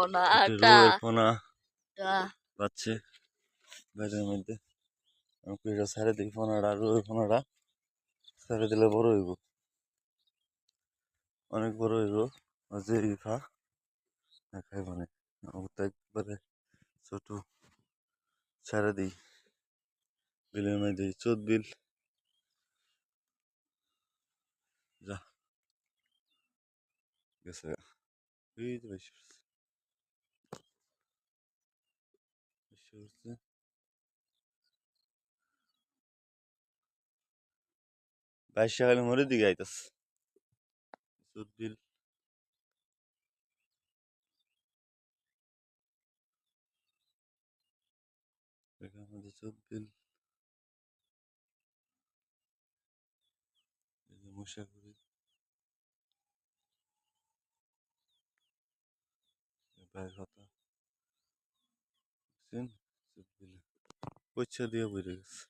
পোনা একটি আটা। রুইয়ের পোনা পাচ্ছে। বাইরের মধ্যে। আমি এটা ছেড়ে দিই পোনাটা পোনাটা ছেড়ে দিলে বড় হইব। অনেক বড় হইব। যে ইফা খাইব না। ওটা একবারে ছোট। ছেড়ে দিই। বিলের মধ্যে চোদ্দ বিল। যা। গেছে। উঠছে। বাইশ সকালে মরে দিকে আইতাস বিল এই যে মশা করি বাইর কথা böyle. Başarıya varırız.